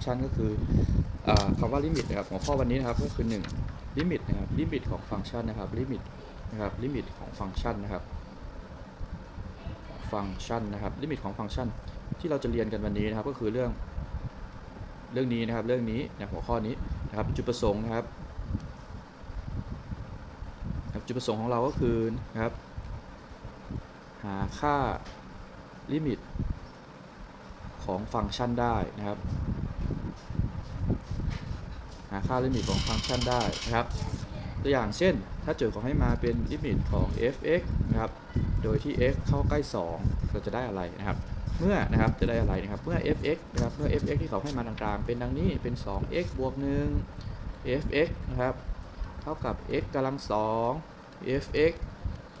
งก์ชันก็คืออาคำว่าลิมิตนะครับหัวข้อวันนี้นะครับก็คือ1ลิมิตนะครับลิมิตของฟังก์ชันนะครับลิมิตนะครับลิมิตของฟังก์ชันนะครับฟังก์ชันนะครับลิมิตของฟังก์ชันที่เราจะเรียนกันวันนี้นะครับก็คือเรื่องเรื่องนี้นะครับเรื่องนี้นะหัวข้อนี้นะครับจุดประสงค์นะครับนะครับจุดประสงค์ของเราก็คือนะครับหาค่าลิมิตของฟังก์ชันได้นะครับ หาค่าลิมิตของฟังก์ชันได้นะครับ ตัวอย่างเช่น ถ้าโจทย์ขอให้มาเป็นลิมิตของ f(x) นะครับ โดยที่ x เข้าใกล้ 2 เราจะได้อะไรนะครับ เมื่อนะครับจะได้อะไรนะครับ เมื่อ f(x) นะครับ เมื่อ f(x) ที่เขาให้มาต่างๆ เป็นดังนี้เป็น 2x บวก1 f(x) นะครับ เท่ากับ x กำลัง 2 f(x)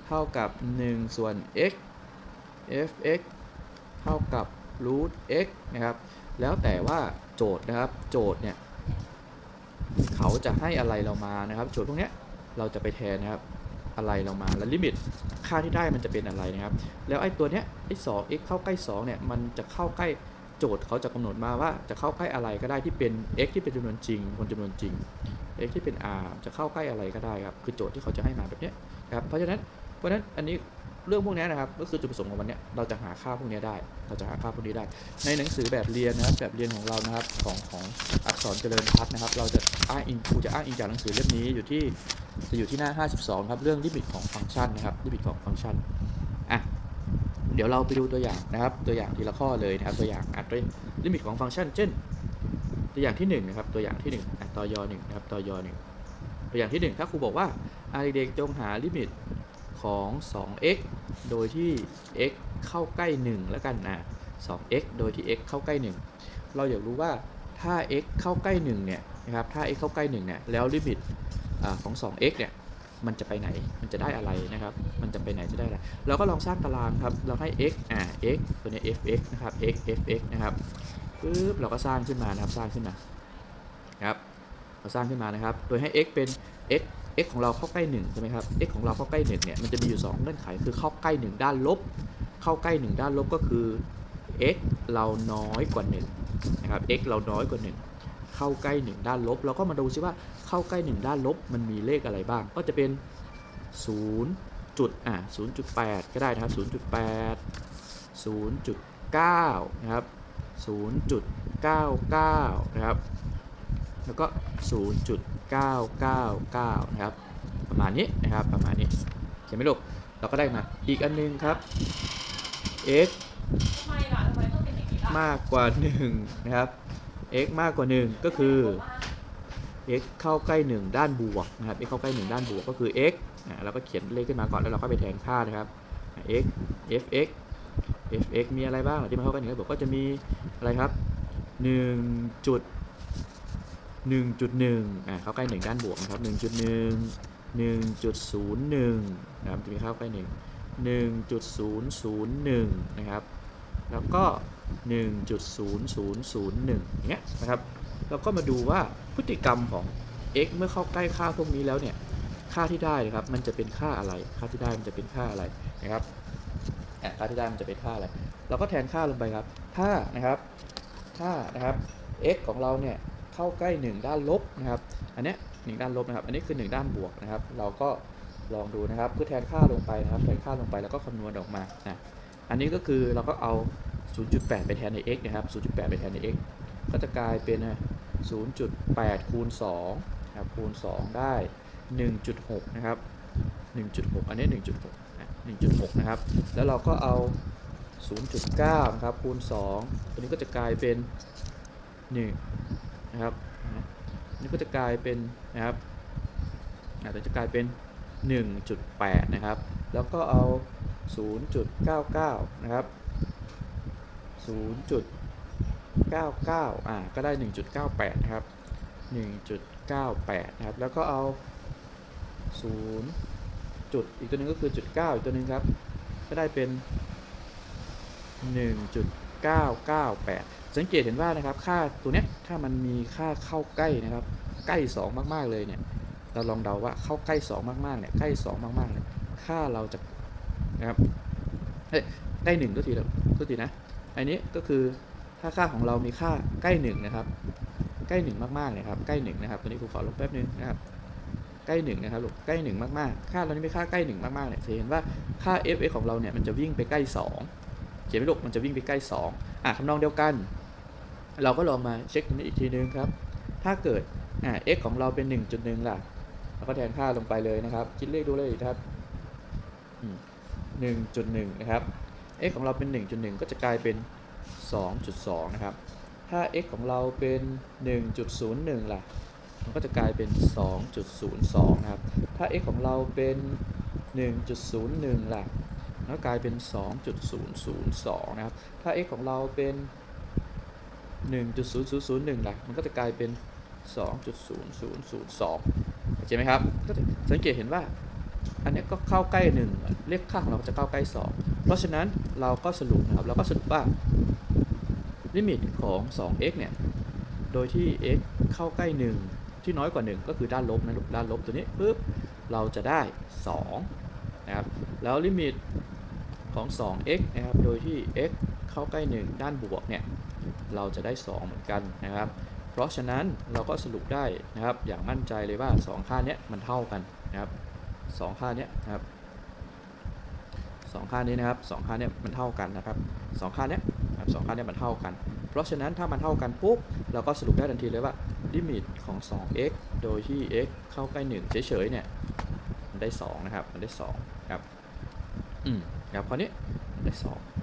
เท่ากับ 1 ส่วน x f(x) เท่ากับ root x นะครับ แล้วแต่ว่าโจทย์นะครับ โจทย์เนี่ย เขาจะให้อะไรเรามานะครับโจทย์พวกนี้เราจะไปแทนนะครับอะไรเรามาแล้วลิมิตค่าที่ได้มันจะเป็นอะไรนะครับ แล้วไอ้ตัวเนี้ยไอ้ 2x เข้าใกล้2เนี่ยมันจะเข้าใกล้โจทย์เขาจะกำหนดมาว่าจะเข้าใกล้อะไรก็ได้ที่เป็น x ที่เป็นจำนวนจริงบนจำนวนจริง x ที่เป็น r จะเข้าใกล้อะไรก็ได้ครับคือโจทย์ที่เขาจะให้มาแบบเนี้ยครับเพราะฉะนั้นเพราะฉะนั้นอันนี้ เรื่องพวกนี้นะครับ ก็คือจุดประสงค์ของวันเนี้ยเราจะหาค่าพวกนี้ได้ เราจะหาค่าพวกนี้ได้ ในหนังสือแบบเรียนนะครับ แบบเรียนของเรานะครับของของอักษรเจริญพัฒน์นะครับ เราจะอ้างอิงครูจะอ้างอิงจากหนังสือเล่มนี้อยู่ที่จะอยู่ที่หน้า 52 ครับเรื่องลิมิตของฟังก์ชันนะครับลิมิตของฟังก์ชันอะเดี๋ยวเราไปดูตัวอย่างนะครับ ตัวอย่างทีละข้อเลยนะครับ ตัวอย่างอัดด้วยลิมิตของฟังก์ชัน เช่น ตัวอย่างที่หนึ่งนะครับ ตัวอย่างที่หนึ่งอะตอยหนึ่งนะครับตอยอหนึ่งตัวอย่างที่หนึ่งถ้าครูบอกว่าอะเด็กๆจงหาลิมิตของ 2x โดยที่ x เข้าใกล้ 1 แล้วกันนะ 2x โดยที่ x เข้าใกล้ 1 เราอยากรู้ว่าถ้า x เข้าใกล้ 1 เนี่ยนะครับ ถ้า x เข้าใกล้ 1 เนี่ย แล้วลิมิตอของ 2x เนี่ย มันจะไปไหน มันจะได้อะไรนะครับ มันจะไปไหนจะได้อะไร เราก็ลองสร้างตารางครับ เราให้ x อ่า x ตัวนี้ fx นะครับ x fx นะครับปึ๊บเราก็สร้างขึ้นมานะครับ สร้างขึ้นมาครับ เราสร้างขึ้นมานะครับ โดยให้ x เป็น x x ของเราเข้าใกล้1ใช่ไหมครับ x ของเราเข้าใกล้1เนี่ยมันจะมีอยู่ 2 เงื่อนไขคือเข้าใกล้ 1 ด้านลบ เข้าใกล้ 1 ด้านลบก็คือ x เราน้อยกว่า1นะครับ x เราน้อยกว่า 1 เข้าใกล้ 1 ด้านลบ เราก็มาดูซิว่าเข้าใกล้ 1 ด้านลบ มันมีเลขอะไรบ้าง ก็จะเป็น0จุดอะ0.8 ก็ได้นะครับ 0.8 0.9 นะครับ 0.99 นะครับ แล้วก็ 0.999 นะครับ ประมาณนี้นะครับ ประมาณนี้เห็นไหมลูก เราก็ได้มา อีกอันนึงครับ x มล่ะทำไมต้องเป็นอย่างนี้ล่ะมากกว่า 1 นะครับ x มากกว่า 1 ก็คือ x เข้าใกล้ 1 ด้านบวกนะครับ x เข้าใกล้ 1 ด้านบวกก็คือ x อะเราก็เขียนเลขขึ้นมาก่อนแล้วเราก็ไปแทนค่านะครับ x fx fx มีอะไรบ้างที่มันเข้าใกล้หนึ่งด้านบวกก็จะมีอะไรครับ 1 จุด 1.1อะเข้าใกล้ 1 ด้านบวกนะครับ 1.1 1.01นะครับจะมีเข้าใกล้ 1 1.001 นะครับ แล้วก็ 1.0001อย่างเงี้ยนะครับเราก็มาดูว่าพฤติกรรมของ x เมื่อเข้าใกล้ค่าพวกนี้แล้วเนี่ยค่าที่ได้นะครับมันจะเป็นค่าอะไร ค่าที่ได้มันจะเป็นค่าอะไรนะครับค่าที่ได้มันจะเป็นค่าอะไร เราก็แทนค่าลงไปครับ ถ้านะครับ ถ้านะครับ x ของเราเนี่ย เข้าใกล้ 1 ด้านลบนะครับอันนี้หนึ่งด้านลบนะครับ อันนี้คือ 1 ด้านบวกนะครับ เราก็ลองดูนะครับคือแทนค่าลงไปนะครับแทนค่าลงไปแล้วก็คำนวณออกมาอะอันนี้ก็คือเราก็เอา 0.8 ไปแทนใน x นะครับ 0.8 ไปแทนใน x ก็จะกลายเป็นนะ0.8 คูณ2นะครับคูณ 2 ได้ 1.6 นะครับ 1.6 อันนี้ 1.6อะ1.6 นะครับ แล้วเราก็เอา 0.9 นะครับคูณ 2 ตัวนี้ก็จะกลายเป็น 1 นะครับนะอันนี้ก็จะกลายเป็นนะครับอะตัวนี้จะกลายเป็น 1.8 นะครับ แล้วก็เอา 0.99 นะครับ 0.99 อ่า ก็ได้ 1.98 นะครับ 1.98 นะครับ แล้วก็เอา 0 จุด อีกตัวนึงก็คือจุด 9 อีกตัวนึงครับ ก็ได้เป็น 1.998 สังเกตเห็นว่านะครับค่าตัวเนี้ยถ้ามันมีค่าเข้าใกล้นะครับ ใกล้ 2 มากๆเลยเนี่ยเราลองเดาว่าเข้าใกล้ 2 มากๆเนี่ยใกล้ 2 มากๆเนี่ยค่าเราจะนะครับเอ้ยใกล้1ก็ทีละก็ทีนะอันนี้ก็คือถ้าค่าของเรามีค่าใกล้หนึ่งนะครับใกล้หนึ่งมากๆเลยครับใกล้หนึ่งนะครับตัวนี้ครูขอลบแป๊บนึงนะครับใกล้หนึ่งนะครับลูกใกล้หนึ่งมากๆ ค่าเรานี่เป็นค่าใกล้หนึ่งมากๆเนี่ยจะเห็นว่าค่า f(x) ของเราเนี่ยมันจะวิ่งไปใกล้2เขียนไม่ลูกมันจะวิ่งไปใกล้2อะทำนองเดียวกัน เราก็ลองมาเช็คตรงนี้อีกทีนึงครับ ถ้าเกิดอ่า x ของเราเป็น 1.1 ล่ะ เราก็แทนค่าลงไปเลยนะครับ คิดเลขดูเลยครับ 1.1 นะครับ x ของเราเป็น 1.1 ก็จะกลายเป็น 2.2 นะครับ ถ้า x ของเราเป็น 1.01 ล่ะ มันก็จะกลายเป็น 2.02 นะครับ ถ้า x ของเราเป็น 1.01 ล่ะ มันก็กลายเป็น 2.002 นะครับ ถ้า x ของเราเป็น 1.0001ล่ะมันก็จะกลายเป็น 2.0002เข้าใจไหมครับก็จะสังเกตเห็นว่า อันนี้ก็เข้าใกล้ 1 เลขค่าของเราก็จะเข้าใกล้ 2 เพราะฉะนั้นเราก็สรุปนะครับ เราก็สรุปว่าลิมิตของ 2x เนี่ย โดยที่ x เข้าใกล้ 1 ที่น้อยกว่า 1 ก็คือด้านลบนะลูกด้านลบตัวนี้ปุ๊บเราจะได้ 2 นะครับ แล้วลิมิตของ 2x นะครับ โดยที่ x เข้าใกล้ 1 ด้านบวกเนี่ย เราจะได้ 2 เหมือนกันนะครับ เพราะฉะนั้นเราก็สรุปได้นะครับ อย่างมั่นใจเลยว่า 2 ค่าเนี้ยมันเท่ากันนะครับ2ค่าเนี้ยนะครับ2ค่านี้นะครับ2ค่าเนี้ยมันเท่ากันนะครับ2ค่าเนี้ยครับสองค่าเนี้ยมันเท่ากัน เพราะฉะนั้นถ้ามันเท่ากันปุ๊บเราก็สรุปได้ทันทีเลยว่าลิมิตของ 2x โดยที่ x เข้าใกล้1เฉยๆเนี่ยมันได้2นะครับมันได้2ครับอืมครับคราวนี้ได้2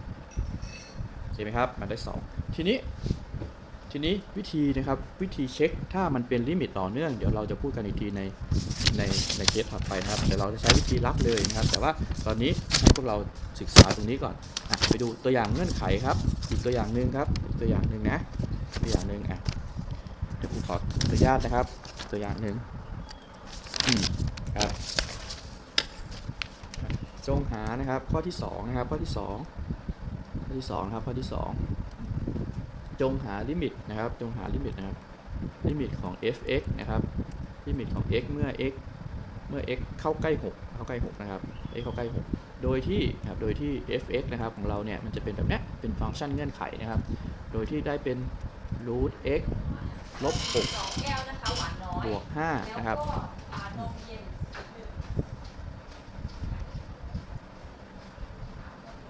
ช่ไหมครับมันได้ 2 ทีนี้ทีนี้วิธีนะครับวิธีเช็คถ้ามันเป็นลิมิตต่อเนื่อง เดี๋ยวเราจะพูดกันอีกทีในในในเคสถัดไปนะครับเดี๋ยวเราจะใช้วิธีลับเลยนะครับ แต่ว่าตอนนี้ให้พวกเราศึกษาตรงนี้ก่อนอไปดูตัวอย่างเงื่อนไขครับ อีกตัวอย่างหนึ่งครับตัวอย่างหนึ่งนะตัวอย่างหนึ่งอะเดี๋ยวผมขออนุญาตนะครับ ตัวอย่างหนึ่งอืมครับจงหานะครับข้อที่สองนะครับข้อที่สอง ที่สองครับข้อที่สองจงหาลิมิตนะครับ จงหาลิมิตนะครับ ลิมิตของ f(x) นะครับ ลิมิตของ x เมื่อ x เมื่อ x เข้าใกล้ 6 เข้าใกล้ 6 นะครับ x เข้าใกล้ 6 โดยที่นะครับโดยที่ f(x) นะครับของเราเนี่ยมันจะเป็นแบบเนี้ยเป็นฟังก์ชันเงื่อนไขนะครับ โดยที่ได้เป็น root x ลบสองแก้วนะคะหวานน้อย6บวก5นะครับ แล้วก็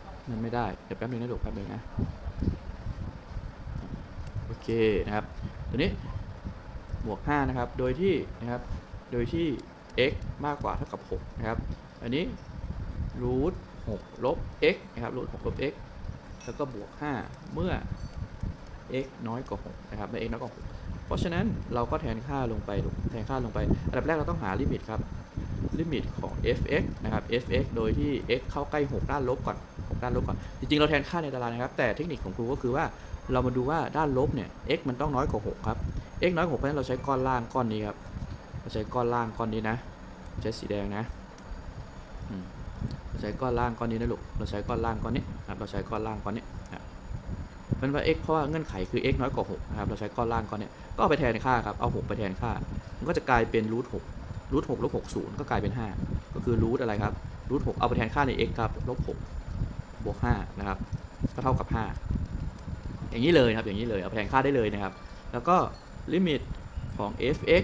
ชา นมเย็นมันไม่ได้ เดี๋ยวแป๊บนึงนะลูกแป๊บนึงนะ โอเคนะครับ ตัวนี้บวก 5 นะครับ โดยที่นะครับ โดยที่ x มากกว่าเท่ากับ 6 นะครับ อันนี้ root 6ลบ x นะครับ root 6ลบ x แล้วก็บวก 5 เมื่อ x น้อยกว่า 6 นะครับเมื่อ x น้อยกว่า 6 เพราะฉะนั้นเราก็แทนค่าลงไปแทนค่าลงไป อันดับแรกเราต้องหาลิมิตครับ ลิมิตของ f(x) นะครับ f(x) โดยที่ x เข้าใกล้ 6 ด้านลบก่อน ด้านลบก่อน จริงๆ เราแทนค่าในตารางนะครับ แต่เทคนิคของครูก็คือว่าเรามาดูว่าด้านลบเนี่ย x มันต้องน้อยกว่า 6 ครับ x น้อยกว่า6เพราะฉะนั้นเราใช้ก้อนล่างก้อนนี้ครับ เราใช้ก้อนล่างก้อนนี้นะ ใช้สีแดงนะเราใช้ก้อนล่างก้อนนี้นะลูก เราใช้ก้อนล่างก้อนนี้ครับ เราใช้ก้อนล่างก้อนนี้ครับมันว่า x เพราะว่าเงื่อนไขคือ x น้อยกว่า6นะครับ เราใช้ก้อนล่างก้อนนี้ก็เอาไปแทนค่าครับ เอา6ไปแทนค่า มันก็จะกลายเป็นรูท6รูท6ลบ6 0ก็กลายเป็น 5 ก็คือรูทอะไรครับรูท6เอาไปแทนค่าใน x ครับลบ6 บวก5นะครับก็เท่ากับ 5 อย่างนี้เลยครับอย่างนี้เลยเอาแทนค่าได้เลยนะครับ แล้วก็ลิมิตของ f(x)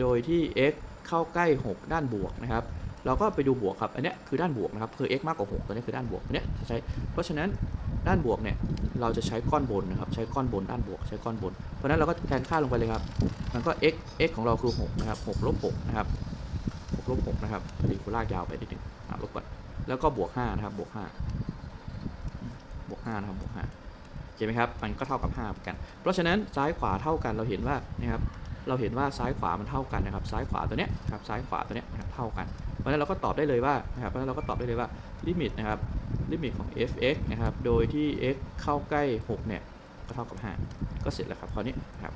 โดยที่ x เข้าใกล้ 6 ด้านบวกนะครับ เราก็ไปดูบวกครับ อันนี้คือด้านบวกนะครับ คือ x มากกว่า 6 ตัวนี้คือด้านบวกอันเนี้ยใช้ เพราะฉะนั้นด้านบวกเนี่ย เราจะใช้ก้อนบนนะครับ ใช้ก้อนบนด้านบวก ใช้ก้อนบน เพราะฉะนั้นเราก็แทนค่าลงไปเลยครับ มันก็ x x ของเราคือ 6 นะครับ6ลบ6นะครับ6ลบ6นะครับพอดีกูลากยาวไปนิดนึงอะลบก่อน แล้วก็บวก5นะครับ บวก5 บวก5นะครับบวก5เห็นไหมครับมันก็เท่ากับ5เหมือนกัน เพราะฉะนั้นซ้ายขวาเท่ากันเราเห็นว่านะครับเราเห็นว่าซ้ายขวามันเท่ากันนะครับซ้ายขวาตัวเนี้ยครับซ้ายขวาตัวเนี้ยนะครับเท่ากันเพราะฉะนั้นเราก็ตอบได้เลยว่านะครับเพราะฉะนั้นเราก็ตอบได้เลยว่าลิมิตนะครับลิมิตของ f(x) นะครับโดยที่ x เข้าใกล้6เนี่ยก็เท่ากับ 5 ก็เสร็จแล้วครับคราวนี้นะครับ